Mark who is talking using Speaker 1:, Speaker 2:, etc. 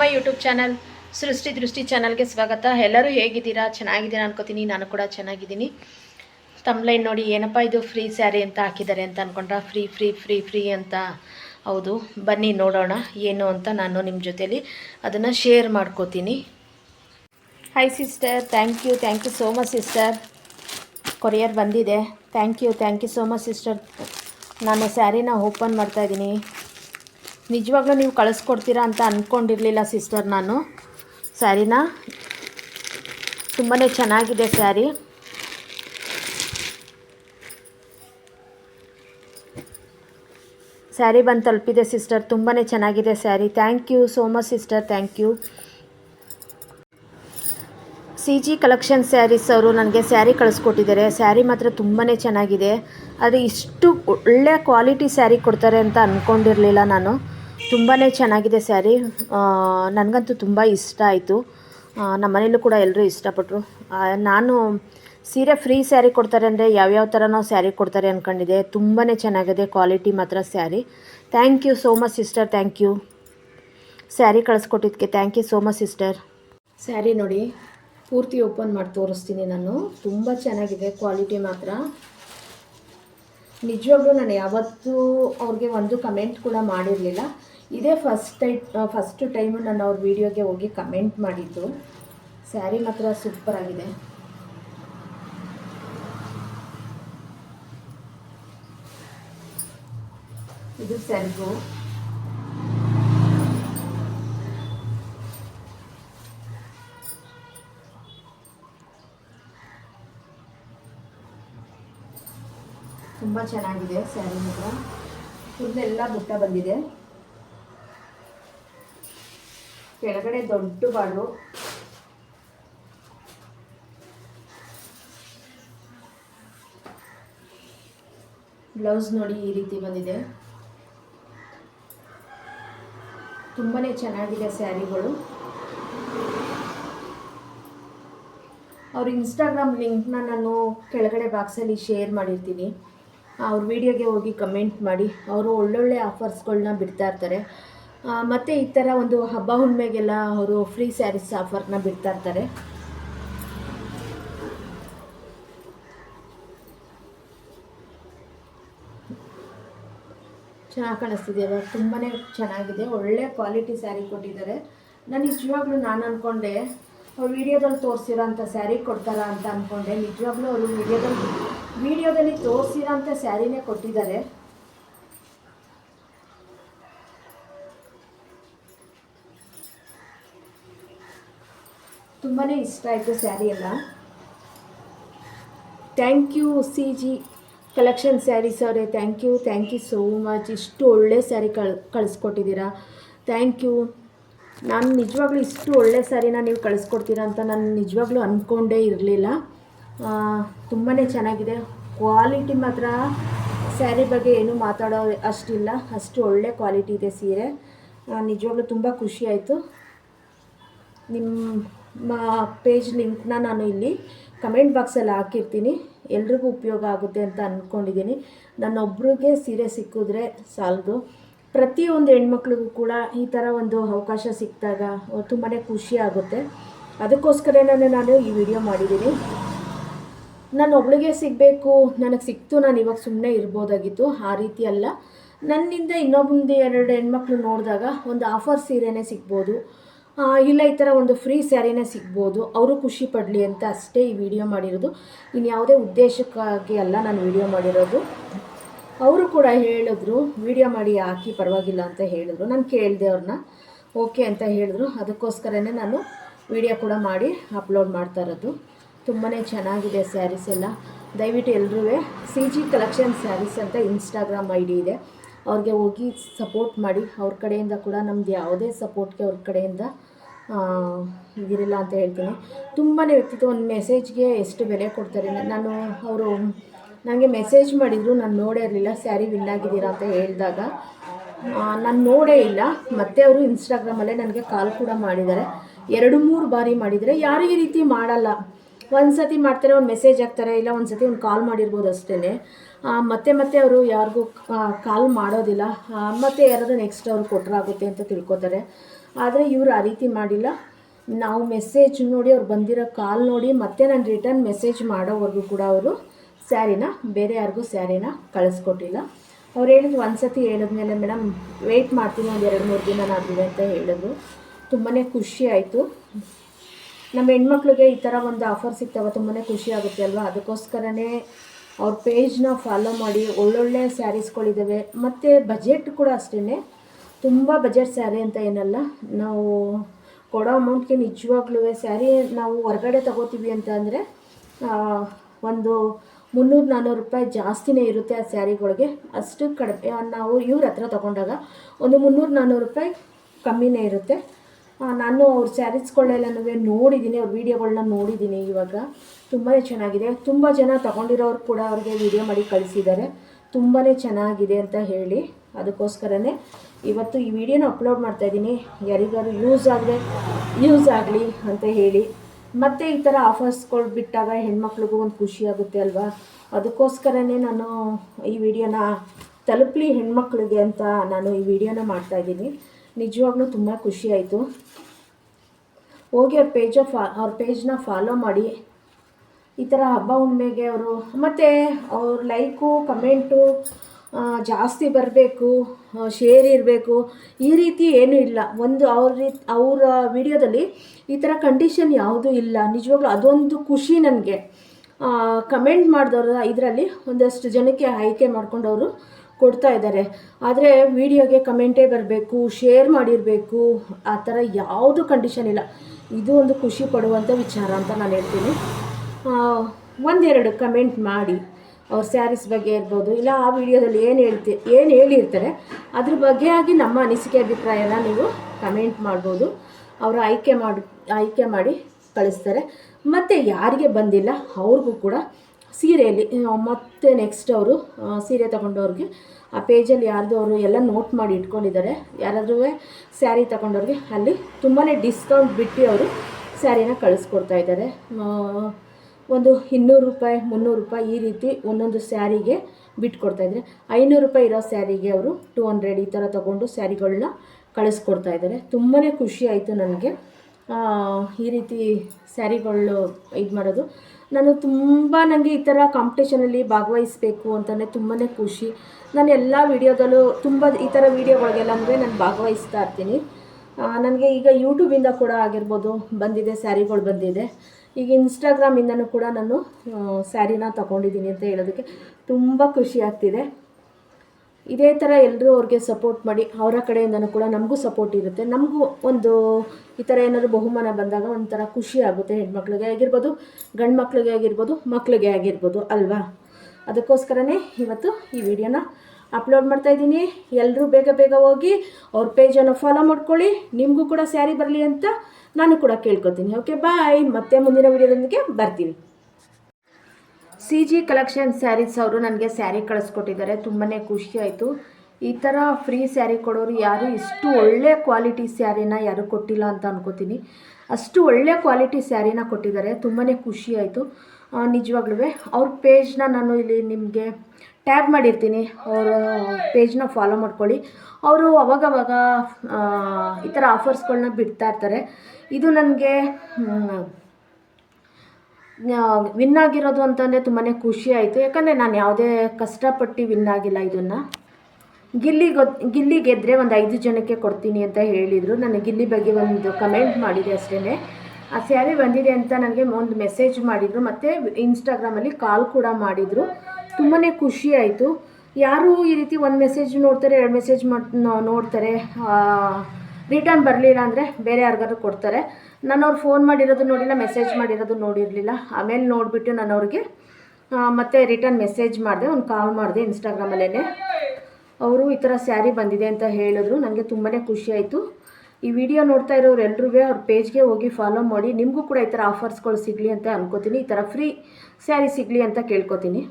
Speaker 1: My YouTube channel, ಸೃಷ್ಟಿ ದೃಷ್ಟಿ ಚಾನಲ್ಗೆ ಸ್ವಾಗತ. ಎಲ್ಲರೂ ಹೇಗಿದ್ದೀರಾ? ಚೆನ್ನಾಗಿದ್ದೀರಾ ಅನ್ಕೋತೀನಿ. ನಾನು ಕೂಡ ಚೆನ್ನಾಗಿದ್ದೀನಿ. ತಮ್ಲೈನ್ ನೋಡಿ, ಏನಪ್ಪ ಇದು ಫ್ರೀ ಸ್ಯಾರಿ ಅಂತ ಹಾಕಿದ್ದಾರೆ ಅಂತ ಅಂದ್ಕೊಂಡ್ರ ಫ್ರೀ ಫ್ರೀ ಫ್ರೀ ಫ್ರೀ ಅಂತ. ಹೌದು. ಬನ್ನಿ ನೋಡೋಣ ಏನು ಅಂತ ನಾನು ನಿಮ್ಮ ಜೊತೇಲಿ ಅದನ್ನು ಶೇರ್ ಮಾಡ್ಕೋತೀನಿ. Hi sister thank you thank you so much sister courier ಬಂದಿದೆ. Thank you thank you so much sister ನಾನು ಸ್ಯಾರಿನ ಓಪನ್ ಮಾಡ್ತಾಯಿದ್ದೀನಿ ನಿಜವಾಗ್ಲೂ ನೀವು ಕಳಿಸ್ಕೊಡ್ತೀರಾ ಅಂತ ಅಂದ್ಕೊಂಡಿರಲಿಲ್ಲ ಸಿಸ್ಟರ್ ನಾನು. ಸ್ಯಾರಿನ. ತುಂಬಾ ಚೆನ್ನಾಗಿದೆ ಸ್ಯಾರಿ. ಸ್ಯಾರಿ ಬಂದು ತಲುಪಿದೆ ಸಿಸ್ಟರ್. ತುಂಬಾ ಚೆನ್ನಾಗಿದೆ sari. Thank you so much sister. Thank you. C G collection saris ಅವರು ನನಗೆ ಸ್ಯಾರಿ ಕಳಿಸ್ಕೊಟ್ಟಿದ್ದಾರೆ. ಸ್ಯಾರಿ ಮಾತ್ರ ತುಂಬಾ ಚೆನ್ನಾಗಿದೆ. ಆದರೆ ಇಷ್ಟು ಒಳ್ಳೆಯ ಕ್ವಾಲಿಟಿ ಸ್ಯಾರಿ ಕೊಡ್ತಾರೆ ಅಂತ ಅಂದ್ಕೊಂಡಿರಲಿಲ್ಲ ನಾನು. ತುಂಬಾ ಚೆನ್ನಾಗಿದೆ ಸ್ಯಾರಿ. ನನಗಂತೂ ತುಂಬ ಇಷ್ಟ ಆಯಿತು. ನಮ್ಮ ಮನೇಲೂ ಕೂಡ ಎಲ್ಲರೂ ಇಷ್ಟಪಟ್ಟರು ನಾನು ಸೀರೆ ಫ್ರೀ ಸ್ಯಾರಿ ಕೊಡ್ತಾರೆ ಅಂದರೆ ಯಾವ್ಯಾವ ಥರನೋ ಸ್ಯಾರಿ ಕೊಡ್ತಾರೆ ಅಂದ್ಕೊಂಡಿದ್ದೆ ತುಂಬಾ ಚೆನ್ನಾಗಿದೆ, ಕ್ವಾಲಿಟಿ ಮಾತ್ರ sari. Thank you so much sister, thank you. Sari ಕಳಿಸ್ಕೊಟ್ಟಿದ್ದಕ್ಕೆ thank you so much sister. Sari ನೋಡಿ, ಪೂರ್ತಿ ಓಪನ್ ಮಾಡಿ ತೋರಿಸ್ತೀನಿ ನಾನು. ತುಂಬ ಚೆನ್ನಾಗಿದೆ, ಕ್ವಾಲಿಟಿ ಮಾತ್ರ. ನಿಜವಾಗ್ಲೂ ನಾನು ಯಾವತ್ತೂ ಅವ್ರಿಗೆ ಒಂದು ಕಮೆಂಟ್ ಕೂಡ ಮಾಡಿರಲಿಲ್ಲ. ಇದೇ ಫಸ್ಟ್ ಟೈ ಫಸ್ಟ್ ಟೈಮು ನಾನು ಅವ್ರ ವಿಡಿಯೋಗೆ ಹೋಗಿ ಕಮೆಂಟ್ ಮಾಡಿದ್ದು. ಸ್ಯಾರಿ ಮಾತ್ರ ಸೂಪರ್ ಆಗಿದೆ. ಇದು ಸೆಲ್ಫು ತುಂಬ ಚೆನ್ನಾಗಿದೆ ಸ್ಯಾರಿ ಮಾತ್ರ. ಎಲ್ಲ ಬುಟ್ಟ ಬಂದಿದೆ. ಕೆಳಗಡೆ ದೊಡ್ಡ ಬಾಡು ಬ್ಲೌಸ್ ನೋಡಿ ಈ ರೀತಿ ಬಂದಿದೆ. ತುಂಬಾ ಚೆನ್ನಾಗಿದೆ ಸ್ಯಾರಿಗಳು. ಅವ್ರ ಇನ್ಸ್ಟಾಗ್ರಾಮ್ ಲಿಂಕ್ನ ನಾನು ಕೆಳಗಡೆ ಬಾಕ್ಸಲ್ಲಿ ಶೇರ್ ಮಾಡಿರ್ತೀನಿ. ಅವ್ರ ವಿಡಿಯೋಗೆ ಹೋಗಿ ಕಮೆಂಟ್ ಮಾಡಿ. ಅವರು ಒಳ್ಳೊಳ್ಳೆ ಆಫರ್ಸ್ಗಳನ್ನ ಬಿಡ್ತಾ ಇರ್ತಾರೆ. ಮತ್ತು ಈ ಥರ ಒಂದು ಹಬ್ಬ ಹುಣ್ಣಿಮೆಗೆಲ್ಲ ಅವರು ಫ್ರೀ ಸ್ಯಾರೀಸ್ ಆಫರ್ನ ಬಿಡ್ತಾ ಇರ್ತಾರೆ. ಚೆನ್ನಾಗಿ ಕಾಣಿಸ್ತಿದೆಯಲ್ಲ ತುಂಬಾ ಚೆನ್ನಾಗಿದೆ, ಒಳ್ಳೆ ಕ್ವಾಲಿಟಿ ಸ್ಯಾರಿ ಕೊಟ್ಟಿದ್ದಾರೆ. ನಾನು ನಿಜವಾಗ್ಲೂ ನಾನು ಅಂದ್ಕೊಂಡೆ ಅವ್ರು ವಿಡಿಯೋದಲ್ಲಿ ತೋರಿಸಿರೋಂಥ ಸ್ಯಾರಿ ಕೊಡ್ತಾರ ಅಂತ ಅಂದ್ಕೊಂಡೆ ನಿಜವಾಗ್ಲೂ ಅವರು ವಿಡಿಯೋದಲ್ಲಿ ವಿಡಿಯೋದಲ್ಲಿ ತೋರಿಸಿರೋಂಥ ಸ್ಯಾರಿನೇ ಕೊಟ್ಟಿದ್ದಾರೆ. ತುಂಬಾ ಇಷ್ಟ ಆಯಿತು ಸ್ಯಾರಿ ಎಲ್ಲ. Thank you C G collection saris ಅವರೇ. Thank you thank you so much ಇಷ್ಟು ಒಳ್ಳೆ ಸ್ಯಾರಿ ಕಳ್, ಕಳಿಸ್ಕೊಟ್ಟಿದ್ದೀರಾ. ಥ್ಯಾಂಕ್ ಯು ನಾನು ನಿಜವಾಗ್ಲೂ ಇಷ್ಟು ಒಳ್ಳೆ ಸ್ಯಾರಿನ ನೀವು ಕಳಿಸ್ಕೊಡ್ತೀರಾ ಅಂತ ನಾನು ನಿಜವಾಗ್ಲೂ ಅಂದ್ಕೊಂಡೇ ಇರಲಿಲ್ಲ. ತುಂಬಾ ಚೆನ್ನಾಗಿದೆ. ಕ್ವಾಲಿಟಿ ಮಾತ್ರ. ಸ್ಯಾರಿ ಬಗ್ಗೆ ಏನೂ ಮಾತಾಡೋ ಅಷ್ಟಿಲ್ಲ. ಅಷ್ಟು ಒಳ್ಳೆ ಕ್ವಾಲಿಟಿ ಇದೆ ಸೀರೆ. ನಿಜವಾಗ್ಲೂ ತುಂಬ ಖುಷಿ ಆಯಿತು. ನಿಮ್ಮ ಪೇಜ್ ಲಿಂಕ್ನ ನಾನು ಇಲ್ಲಿ ಕಮೆಂಟ್ ಬಾಕ್ಸಲ್ಲಿ ಹಾಕಿರ್ತೀನಿ. ಎಲ್ರಿಗೂ ಉಪಯೋಗ ಆಗುತ್ತೆ ಅಂತ ಅಂದ್ಕೊಂಡಿದ್ದೀನಿ ನನ್ನೊಬ್ರಿಗೆ ಸೀರೆ ಸಿಕ್ಕಿದ್ರೆ ಸಾಲದು. ಪ್ರತಿಯೊಂದು ಹೆಣ್ಮಕ್ಳಿಗೂ ಕೂಡ ಈ ಥರ ಒಂದು ಅವಕಾಶ ಸಿಕ್ಕಿದಾಗ ತುಂಬಾ ಖುಷಿ ಆಗುತ್ತೆ. ಅದಕ್ಕೋಸ್ಕರನೇ ನಾನು ಈ ವಿಡಿಯೋ ಮಾಡಿದ್ದೀನಿ. ನಾನು ಒಬ್ಳಿಗೆ ಸಿಗಬೇಕು, ನನಗೆ ಸಿಕ್ತು, ನಾನು ಇವಾಗ ಸುಮ್ಮನೆ ಇರ್ಬೋದಾಗಿತ್ತು. ಆ ರೀತಿ ಅಲ್ಲ. ನನ್ನಿಂದ ಇನ್ನೊಬ್ಬಂದು ಎರಡು ಹೆಣ್ಮಕ್ಳು ನೋಡಿದಾಗ ಒಂದು ಆಫರ್ ಸೀರೆನೇ ಸಿಗ್ಬೋದು. ಇಲ್ಲ, ಈ ಥರ ಒಂದು ಫ್ರೀ ಸ್ಯಾರಿನೇ ಸಿಗ್ಬೋದು. ಅವರು ಖುಷಿ ಪಡಲಿ ಅಂತ ಅಷ್ಟೇ ಈ ವಿಡಿಯೋ ಮಾಡಿರೋದು. ಇನ್ನು ಯಾವುದೇ ಉದ್ದೇಶಕ್ಕಾಗಿ ಅಲ್ಲ ನಾನು ವಿಡಿಯೋ ಮಾಡಿರೋದು. ಅವರು ಕೂಡ ಹೇಳಿದ್ರು ವಿಡಿಯೋ ಮಾಡಿ ಹಾಕಿ, ಪರವಾಗಿಲ್ಲ ಅಂತ ಹೇಳಿದ್ರು. ನಾನು ಕೇಳಿದೆ ಅವ್ರನ್ನ ಓಕೆ ಅಂತ ಹೇಳಿದ್ರು. ಅದಕ್ಕೋಸ್ಕರನೇ ನಾನು ವಿಡಿಯೋ ಕೂಡ ಮಾಡಿ ಅಪ್ಲೋಡ್ ಮಾಡ್ತಾ ಇರೋದು. ತುಂಬಾ ಚೆನ್ನಾಗಿದೆ ಸ್ಯಾರೀಸ್ ಎಲ್ಲ. ದಯವಿಟ್ಟು ಎಲ್ಲರೂ ಸಿ ಜಿ ಕಲೆಕ್ಷನ್ ಸ್ಯಾರೀಸ್ ಅಂತ ಇನ್ಸ್ಟಾಗ್ರಾಮ್ ಐ ಇದೆ. ಅವ್ರಿಗೆ ಹೋಗಿ ಸಪೋರ್ಟ್ ಮಾಡಿ. ಅವ್ರ ಕಡೆಯಿಂದ ಕೂಡ ನಮ್ದು ಯಾವುದೇ ಸಪೋರ್ಟ್ಗೆ ಅವ್ರ ಕಡೆಯಿಂದ ಇದಿರಲ್ಲ ಅಂತ ಹೇಳ್ತೀನಿ. ತುಂಬಾ ವ್ಯಕ್ತಿತ್ವ ಒಂದು ಮೆಸೇಜ್ಗೆ ಎಷ್ಟು ಬೆಲೆ ಕೊಡ್ತಾರೆ. ನಾನು ಅವರು ನನಗೆ ಮೆಸೇಜ್ ಮಾಡಿದರು, ನಾನು ನೋಡೇ ಇರಲಿಲ್ಲ, ಸ್ಯಾರಿ ವಿನ್ ಆಗಿದ್ದೀರಾ ಅಂತ ಹೇಳಿದಾಗ ನಾನು ನೋಡೇ ಇಲ್ಲ. ಮತ್ತೆ ಅವರು ಇನ್ಸ್ಟಾಗ್ರಾಮಲ್ಲೇ ನನಗೆ ಕಾಲ್ ಕೂಡ ಮಾಡಿದ್ದಾರೆ. ಎರಡು ಮೂರು ಬಾರಿ ಮಾಡಿದರೆ ಯಾರು ಈ ರೀತಿ ಮಾಡಲ್ಲ. ಒಂದು ಸತಿ ಮಾಡ್ತಾರೆ, ಒಂದು ಮೆಸೇಜ್ ಹಾಕ್ತಾರೆ, ಇಲ್ಲ ಒಂದು ಸತಿ ಒಂದು ಕಾಲ್ ಮಾಡಿರ್ಬೋದು ಅಷ್ಟೇ ಮತ್ತೆ ಮತ್ತೆ ಅವರು ಯಾರಿಗೂ ಕಾಲ್ ಮಾಡೋದಿಲ್ಲ. ಮತ್ತೆ ಯಾರಾದರೂ ನೆಕ್ಸ್ಟ್ ಅವ್ರು ಕೊಟ್ಟರಾಗುತ್ತೆ ಅಂತ ತಿಳ್ಕೊತಾರೆ. ಆದರೆ ಇವರು ಆ ರೀತಿ ಮಾಡಿಲ್ಲ. ನಾವು ಮೆಸೇಜ್ ನೋಡಿ ಅವ್ರು ಬಂದಿರೋ ಕಾಲ್ ನೋಡಿ ಮತ್ತೆ ನಾನು ರಿಟರ್ನ್ ಮೆಸೇಜ್ ಮಾಡೋವರೆಗೂ ಕೂಡ ಅವರು ಸ್ಯಾರಿನ ಬೇರೆ ಯಾರಿಗೂ ಸ್ಯಾರಿನ ಕಳಿಸ್ಕೊಟ್ಟಿಲ್ಲ. ಅವ್ರು ಹೇಳಿದ್ರು ಒಂದು ಸತಿ ಹೇಳಿದ್ಮೇಲೆ ಮೇಡಮ್ ವೆಯ್ಟ್ ಮಾಡ್ತೀನಿ ಒಂದು ಎರಡು ಮೂರು ದಿನ ನಾದಿದೆ ಅಂತ ಹೇಳಿದ್ರು. ತುಂಬಾ ಖುಷಿ ಆಯಿತು. ನಮ್ಮ ಹೆಣ್ಮಕ್ಳಿಗೆ ಈ ಥರ ಒಂದು ಆಫರ್ ಸಿಗ್ತಾವ ತುಂಬಾ ಖುಷಿ ಆಗುತ್ತೆ ಅಲ್ವಾ? ಅದಕ್ಕೋಸ್ಕರನೇ ಅವ್ರ ಪೇಜ್ನ ಫಾಲೋ ಮಾಡಿ ಒಳ್ಳೊಳ್ಳೆ ಸ್ಯಾರೀಸ್ಗಳಿದ್ದಾವೆ ಮತ್ತು ಬಜೆಟ್ ಕೂಡ ಅಷ್ಟೇ ತುಂಬ ಬಜೆಟ್ ಸ್ಯಾರಿ ಅಂತ ಏನಲ್ಲ, ನಾವು ಕೊಡೋ ಅಮೌಂಟ್ಗೆ ನಿಜವಾಗ್ಲೂ ಸ್ಯಾರಿ ನಾವು ಹೊರಗಡೆ ತಗೋತೀವಿ ಅಂತ ಅಂದರೆ ಒಂದು ಮುನ್ನೂರು ನಾನ್ನೂರು ರೂಪಾಯಿ ಜಾಸ್ತಿನೇ ಇರುತ್ತೆ ಆ ಸ್ಯಾರಿಗಳಿಗೆ. ಅಷ್ಟು ಕಡಿಮೆ ನಾವು ಇವ್ರ ಹತ್ರ ತೊಗೊಂಡಾಗ ಒಂದು ಮುನ್ನೂರು ನಾನ್ನೂರು ರೂಪಾಯಿ ಕಮ್ಮಿನೇ ಇರುತ್ತೆ. ನಾನು ಅವ್ರ ಸ್ಯಾರೀಸ್ಗಳೆಲ್ಲನೂ ನೋಡಿದ್ದೀನಿ ಅವ್ರ ವೀಡಿಯೋಗಳನ್ನ ನೋಡಿದ್ದೀನಿ ಇವಾಗ. ತುಂಬಾ ಚೆನ್ನಾಗಿದೆ. ತುಂಬ ಜನ ತೊಗೊಂಡಿರೋರು ಕೂಡ ಅವ್ರಿಗೆ ವೀಡಿಯೋ ಮಾಡಿ ಕಳಿಸಿದ್ದಾರೆ. ತುಂಬಾ ಚೆನ್ನಾಗಿದೆ ಅಂತ ಹೇಳಿ, ಅದಕ್ಕೋಸ್ಕರನೇ ಇವತ್ತು ಈ ವಿಡಿಯೋನ ಅಪ್ಲೋಡ್ ಮಾಡ್ತಾ ಇದ್ದೀನಿ. ಯಾರಿಗಾದ್ರು ಯೂಸ್ ಆದರೆ ಯೂಸ್ ಆಗಲಿ ಅಂತ ಹೇಳಿ. ಮತ್ತು ಈ ಥರ ಆಫರ್ಸ್ಗಳು ಬಿಟ್ಟಾಗ ಹೆಣ್ಮಕ್ಳಿಗೂ ಒಂದು ಖುಷಿ ಆಗುತ್ತೆ ಅಲ್ವಾ? ಅದಕ್ಕೋಸ್ಕರನೇ ನಾನು ಈ ವಿಡಿಯೋನ ತಲುಪಲಿ ಹೆಣ್ಮಕ್ಳಿಗೆ ಅಂತ ನಾನು ಈ ವಿಡಿಯೋನ ಮಾಡ್ತಾಯಿದ್ದೀನಿ ನಿಜವಾಗ್ಲೂ ತುಂಬ ಖುಷಿ ಆಯಿತು. ಹೋಗಿ ಅವ್ರ ಪೇಜ ಫಾ ಅವ್ರ ಪೇಜ್ನ ಫಾಲೋ ಮಾಡಿ. ಈ ಥರ ಹಬ್ಬ ಹುಣ್ಣಿಮೆಗೆ ಅವರು ಮತ್ತು ಅವ್ರ ಲೈಕು ಕಮೆಂಟು ಜಾಸ್ತಿ ಬರಬೇಕು ಶೇರ್ ಇರಬೇಕು, ಈ ರೀತಿ ಏನೂ ಇಲ್ಲ. ಒಂದು ಅವ್ರ ರೀತಿ, ಅವರ ವಿಡಿಯೋದಲ್ಲಿ ಈ ಥರ ಕಂಡೀಷನ್ ಯಾವುದೂ ಇಲ್ಲ. ನಿಜವಾಗ್ಲೂ ಅದೊಂದು ಖುಷಿ ನನಗೆ. ಕಮೆಂಟ್ ಮಾಡಿದವ್ರ ಇದರಲ್ಲಿ ಒಂದಷ್ಟು ಜನಕ್ಕೆ ಆಯ್ಕೆ ಮಾಡ್ಕೊಂಡು ಅವರು ಕೊಡ್ತಾ ಇದ್ದಾರೆ. ಆದರೆ ವಿಡಿಯೋಗೆ ಕಮೆಂಟೇ ಬರಬೇಕು ಶೇರ್ ಮಾಡಿರಬೇಕು, ಆ ಥರ ಯಾವುದು ಕಂಡೀಷನ್ ಇಲ್ಲ. ಇದು ಒಂದು ಖುಷಿ ಪಡುವಂಥ ವಿಚಾರ ಅಂತ ನಾನು ಹೇಳ್ತೀನಿ. ಒಂದೆರಡು ಕಮೆಂಟ್ ಮಾಡಿ. ಸ್ಯಾರೀಸ್ ಬಗ್ಗೆ ಇರ್ಬೋದು, ಇಲ್ಲ ಆ ವಿಡಿಯೋದಲ್ಲಿ ಏನು ಹೇಳ್ತಿ, ಏನು ಹೇಳಿರ್ತಾರೆ, ಅದ್ರ ಬಗ್ಗೆ ಆಗಿ ನಮ್ಮ ಅನಿಸಿಕೆ ಅಭಿಪ್ರಾಯನ ನೀವು ಕಮೆಂಟ್ ಮಾಡ್ಬೋದು. ಅವರು ಆಯ್ಕೆ ಮಾಡಿ ಆಯ್ಕೆ ಮಾಡಿ ಕಳಿಸ್ತಾರೆ. ಮತ್ತು ಯಾರಿಗೆ ಬಂದಿಲ್ಲ, ಅವ್ರಿಗೂ ಕೂಡ ಸೀರೆಯಲ್ಲಿ ಮತ್ತೆ ನೆಕ್ಸ್ಟ್ ಅವರು ಸೀರೆ ತಗೊಂಡವ್ರಿಗೆ, ಆ ಪೇಜಲ್ಲಿ ಯಾರ್ದು ಅವರು ಎಲ್ಲ ನೋಟ್ ಮಾಡಿ ಇಟ್ಕೊಂಡಿದ್ದಾರೆ. ಯಾರಾದ್ರೂ ಸ್ಯಾರಿ ತಗೊಂಡವ್ರಿಗೆ ಅಲ್ಲಿ ತುಂಬಾ ಡಿಸ್ಕೌಂಟ್ ಬಿಟ್ಟು ಅವರು ಸ್ಯಾರಿನ ಕಳಿಸ್ಕೊಡ್ತಾ ಇದ್ದಾರೆ. ಒಂದು ಇನ್ನೂರು ರೂಪಾಯಿ, ಮುನ್ನೂರು ರೂಪಾಯಿ ಈ ರೀತಿ ಒಂದೊಂದು ಸ್ಯಾರಿಗೆ ಬಿಟ್ಕೊಡ್ತಾಯಿದ್ದಾರೆ ಐನೂರು ರೂಪಾಯಿ ಇರೋ ಸ್ಯಾರಿಗೆ ಅವರು ಟೂ ಹಂಡ್ರೆಡ್ ಈ ಥರ ತೊಗೊಂಡು ಸ್ಯಾರಿಗಳನ್ನ ಕಳಿಸ್ಕೊಡ್ತಾ ಇದ್ದಾರೆ. ತುಂಬಾ ಖುಷಿ ಆಯಿತು ನನಗೆ. ಈ ರೀತಿ ಸ್ಯಾರಿಗಳು ಇದು ಮಾಡೋದು. ನಾನು ತುಂಬ ನನಗೆ ಈ ಥರ ಕಾಂಪಿಟೇಷನಲ್ಲಿ ಭಾಗವಹಿಸಬೇಕು ಅಂತಲೇ ತುಂಬಾ ಖುಷಿ. ನಾನು ಎಲ್ಲ ವೀಡಿಯೋದಲ್ಲೂ ತುಂಬ ಈ ಥರ ವೀಡಿಯೋಗಳಿಗೆಲ್ಲ ಅಂದರೆ ನಾನು ಭಾಗವಹಿಸ್ತಾ ಇರ್ತೀನಿ. ನನಗೆ ಈಗ ಯೂಟ್ಯೂಬಿಂದ ಕೂಡ ಆಗಿರ್ಬೋದು ಬಂದಿದೆ, ಸ್ಯಾರಿಗಳು ಬಂದಿದೆ. ಈಗ ಇನ್ಸ್ಟಾಗ್ರಾಮಿಂದನೂ ಕೂಡ ನಾನು ಸ್ಯಾರಿನ ತಗೊಂಡಿದ್ದೀನಿ ಅಂತ ಹೇಳೋದಕ್ಕೆ ತುಂಬ ಖುಷಿ ಆಗ್ತಿದೆ. ಇದೇ ಥರ ಎಲ್ಲರೂ ಅವ್ರಿಗೆ ಸಪೋರ್ಟ್ ಮಾಡಿ, ಅವರ ಕಡೆಯಿಂದನೂ ಕೂಡ ನಮಗೂ ಸಪೋರ್ಟ್ ಇರುತ್ತೆ. ನಮಗೂ ಒಂದು ಈ ಥರ ಏನಾದರೂ ಬಹುಮಾನ ಬಂದಾಗ ಒಂಥರ ಖುಷಿ ಆಗುತ್ತೆ ಹೆಣ್ಮಕ್ಳಿಗೆ ಆಗಿರ್ಬೋದು ಗಂಡು ಮಕ್ಳಿಗೆ ಆಗಿರ್ಬೋದು ಮಕ್ಕಳಿಗೆ ಆಗಿರ್ಬೋದು ಅಲ್ವಾ? ಅದಕ್ಕೋಸ್ಕರನೇ ಇವತ್ತು ಈ ವಿಡಿಯೋನ ಅಪ್ಲೋಡ್ ಮಾಡ್ತಾ ಇದ್ದೀನಿ. ಎಲ್ಲರೂ ಬೇಗ ಬೇಗ ಹೋಗಿ ಅವ್ರ ಪೇಜನ್ನು ಫಾಲೋ ಮಾಡ್ಕೊಳ್ಳಿ. ನಿಮಗೂ ಕೂಡ ಸ್ಯಾರಿ ಬರಲಿ ಅಂತ ನಾನು ಕೂಡ ಕೇಳ್ಕೊತೀನಿ. ಓಕೆ ಬಾಯ್ ಮತ್ತೆ ಮುಂದಿನ ವಿಡಿಯೋದೊಂದಿಗೆ ಬರ್ತೀನಿ. ಸಿ ಜಿ ಕಲೆಕ್ಷನ್ ಸ್ಯಾರೀಸ್ ಅವರು ನನಗೆ ಸ್ಯಾರಿ ಕಳಿಸ್ಕೊಟ್ಟಿದ್ದಾರೆ. ತುಂಬಾ ಖುಷಿ ಆಯಿತು. ಈ ಥರ ಫ್ರೀ ಸ್ಯಾರಿ ಕೊಡೋರು ಯಾರು ಇಷ್ಟು ಒಳ್ಳೆ ಕ್ವಾಲಿಟಿ ಸ್ಯಾರಿನ ಯಾರು ಕೊಟ್ಟಿಲ್ಲ ಅಂತ ಅನ್ಕೋತೀನಿ. ಅಷ್ಟು ಒಳ್ಳೆ ಕ್ವಾಲಿಟಿ ಸ್ಯಾರಿನ ಕೊಟ್ಟಿದ್ದಾರೆ. ತುಂಬಾ ಖುಷಿ ಆಯಿತು. ನಿಜವಾಗ್ಲೂ ಅವ್ರ ಪೇಜ್ನ ನಾನು ಇಲ್ಲಿ ನಿಮಗೆ ಟ್ಯಾಗ್ ಮಾಡಿರ್ತೀನಿ. ಅವರ ಪೇಜ್ನ ಫಾಲೋ ಮಾಡ್ಕೊಳ್ಳಿ. ಅವರು ಅವಾಗವಾಗ ಈ ಥರ ಆಫರ್ಸ್ಗಳನ್ನ ಬಿಡ್ತಾ ಇರ್ತಾರೆ. ಇದು ನನಗೆ ವಿನ್ ಆಗಿರೋದು ಅಂತಂದರೆ ತುಂಬಾ ಖುಷಿ ಆಯಿತು. ಯಾಕಂದರೆ ನಾನು ಯಾವುದೇ ಕಷ್ಟಪಟ್ಟು ವಿನ್ ಆಗಿಲ್ಲ ಇದನ್ನು. ಗಿಲ್ಲಿ ಗಿಲ್ಲಿ ಗೆದ್ದರೆ ಒಂದು ಐದು ಜನಕ್ಕೆ ಕೊಡ್ತೀನಿ ಅಂತ ಹೇಳಿದರು. ನನಗೆ ಗಿಲ್ಲಿ ಬಗ್ಗೆ ಒಂದು ಕಮೆಂಟ್ ಮಾಡಿದೆ ಅಷ್ಟೇ ಆ ಸ್ಯಾರಿ ಬಂದಿದೆ ಅಂತ ನನಗೆ ಒಂದು ಮೆಸೇಜ್ ಮಾಡಿದರು. ಮತ್ತು ಇನ್ಸ್ಟಾಗ್ರಾಮಲ್ಲಿ ಕಾಲ್ ಕೂಡ ಮಾಡಿದರು. ತುಂಬಾ ಖುಷಿ ಆಯಿತು. ಯಾರು ಈ ರೀತಿ ಒಂದು ಮೆಸೇಜ್ ನೋಡ್ತಾರೆ, ಎರಡು ಮೆಸೇಜ್ ನೋಡ್ತಾರೆ ರಿಟರ್ನ್ ಬರಲಿಲ್ಲ ಅಂದರೆ ಬೇರೆ ಯಾರಿಗಾದ್ರು ಕೊಡ್ತಾರೆ. ನಾನು ಅವ್ರು ಫೋನ್ ಮಾಡಿರೋದು ನೋಡಿಲ್ಲ ಮೆಸೇಜ್ ಮಾಡಿರೋದು ನೋಡಿರಲಿಲ್ಲ. ಆಮೇಲೆ ನೋಡಿಬಿಟ್ಟು ನಾನು ಅವ್ರಿಗೆ ಮತ್ತೆ ರಿಟರ್ನ್ ಮೆಸೇಜ್ ಮಾಡಿದೆ, ಒಂದು ಕಾಲ್ ಮಾಡಿದೆ ಇನ್ಸ್ಟಾಗ್ರಾಮಲ್ಲೇ ಅವರು ಈ ಥರ ಸ್ಯಾರಿ ಬಂದಿದೆ ಅಂತ ಹೇಳಿದ್ರು ನನಗೆ ತುಂಬಾ ಖುಷಿ ಆಯಿತು. ಈ ವಿಡಿಯೋ ನೋಡ್ತಾ ಇರೋರು ಎಲ್ಲರೂ ಅವ್ರ ಪೇಜ್ಗೆ ಹೋಗಿ ಫಾಲೋ ಮಾಡಿ, ನಿಮಗೂ ಕೂಡ ಈ ಥರ ಆಫರ್ಸ್ಗಳು ಸಿಗಲಿ ಅಂತ ಅನ್ಕೋತೀನಿ, ಈ ಥರ ಫ್ರೀ ಸ್ಯಾರಿ ಸಿಗಲಿ ಅಂತ ಕೇಳ್ಕೊತೀನಿ.